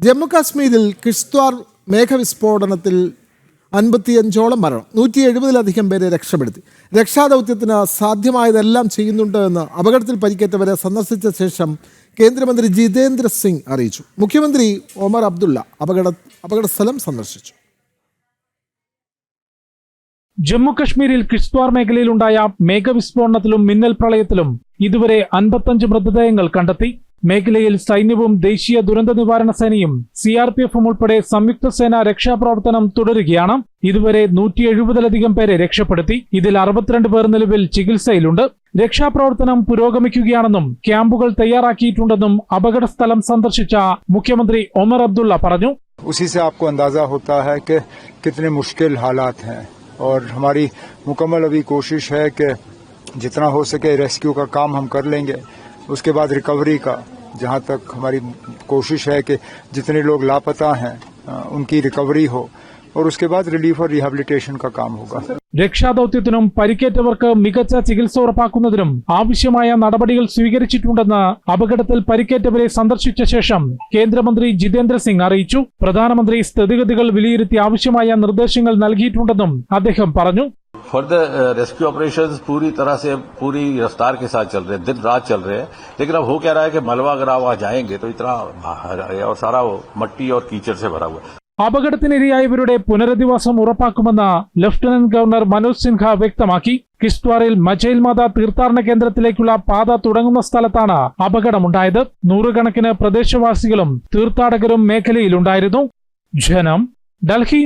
ജമ്മു കാശ്മീരിൽ കിഷ്ത്വാർ മേഘവിസ്ഫോടനത്തിൽ അൻപത്തിയഞ്ചോളം മരണം നൂറ്റി എഴുപതിലധികം പേരെ രക്ഷപ്പെടുത്തി. രക്ഷാദൗത്യത്തിന് സാധ്യമായതെല്ലാം ചെയ്യുന്നുണ്ട് എന്ന് അപകടത്തിൽ പരിക്കേറ്റവരെ സന്ദർശിച്ച ശേഷം കേന്ദ്രമന്ത്രി ജിതേന്ദ്ര സിംഗ് അറിയിച്ചു. മുഖ്യമന്ത്രി ഒമർ അബ്ദുള്ള അപകട അപകടസ്ഥലം സന്ദർശിച്ചു. ജമ്മുകശ്മീരിൽ കിഷ്ത്വാർ മേഖലയിലുണ്ടായ മേഘവിസ്ഫോടനത്തിലും മിന്നൽ പ്രളയത്തിലും ഇതുവരെ അൻപത്തഞ്ച് മൃതദേഹങ്ങൾ കണ്ടെത്തി. മേഖലയിൽ സൈന്യവും ദേശീയ ദുരന്ത നിവാരണ സേനയും സി ആർ പി എഫും ഉൾപ്പെടെ സംയുക്ത സേന രക്ഷാപ്രവർത്തനം തുടരുകയാണ് ഇതുവരെ നൂറ്റി എഴുപതിലധികം പേരെ രക്ഷപ്പെടുത്തി ഇതിൽ അറുപത്തിരണ്ട് പേർ നിലവിൽ ചികിത്സയിലുണ്ട് രക്ഷാപ്രവർത്തനം പുരോഗമിക്കുകയാണെന്നും ക്യാമ്പുകൾ തയ്യാറാക്കിയിട്ടുണ്ടെന്നും അപകട സ്ഥലം സന്ദർശിച്ച മുഖ്യമന്ത്രി ഒമർ അബ്ദുള്ള പറഞ്ഞു उसी से आपको अंदाजा होता है कि कितने मुश्किल हालात हैं और हमारी मुकम्मल अभी कोशिश है कि जितना हो सके रेस्क्यू का काम हम कर लेंगे उसके बाद रिकवरी का जहां तक हमारी कोशिश है कि जितने लोग लापता हैं अ, उनकी रिकवरी हो और उसके बाद रिलीफ और रिहेबिलिटेशन का काम होगा രക്ഷാദൌത്യത്തിനും പരിക്കേറ്റവർക്ക് മികച്ച ചികിത്സ ഉറപ്പാക്കുന്നതിനും ആവശ്യമായ നടപടികൾ സ്വീകരിച്ചിട്ടുണ്ടെന്ന് അപകടത്തിൽ പരിക്കേറ്റവരെ സന്ദർശിച്ച ശേഷം കേന്ദ്രമന്ത്രി ജിതേന്ദ്ര സിംഗ് അറിയിച്ചു പ്രധാനമന്ത്രി സ്ഥിതിഗതികൾ വിലയിരുത്തി ആവശ്യമായ നിർദ്ദേശങ്ങൾ നൽകിയിട്ടുണ്ടെന്നും അദ്ദേഹം പറഞ്ഞു फर्दर रेस्क्यू ऑपरेशंस पूरी तरह से पूरी रफ्तार के साथ चल रहे हैं दिन रात चल रहे हैं लेकिन अब हो क्या रहा है कि मलबा अगर आप वहां जाएंगे तो इतना बाहर है और सारा वो मट्टी और कीचड़ से भरा हुआ है അപകടത്തിനിരയായവരുടെ പുനരധിവാസം ഉറപ്പാക്കുമെന്ന് ലഫ്റ്റനന്റ് ഗവർണർ മനോജ് സിൻഹ വ്യക്തമാക്കി കിസ്ത്വാറിൽ മജൈൽ മാത തീർത്ഥാടന കേന്ദ്രത്തിലേക്കുള്ള പാത തുടങ്ങുന്ന സ്ഥലത്താണ് അപകടമുണ്ടായത് നൂറുകണക്കിന് പ്രദേശവാസികളും തീർത്ഥാടകരും മേഖലയിലുണ്ടായിരുന്നു ജനം ഡൽഹി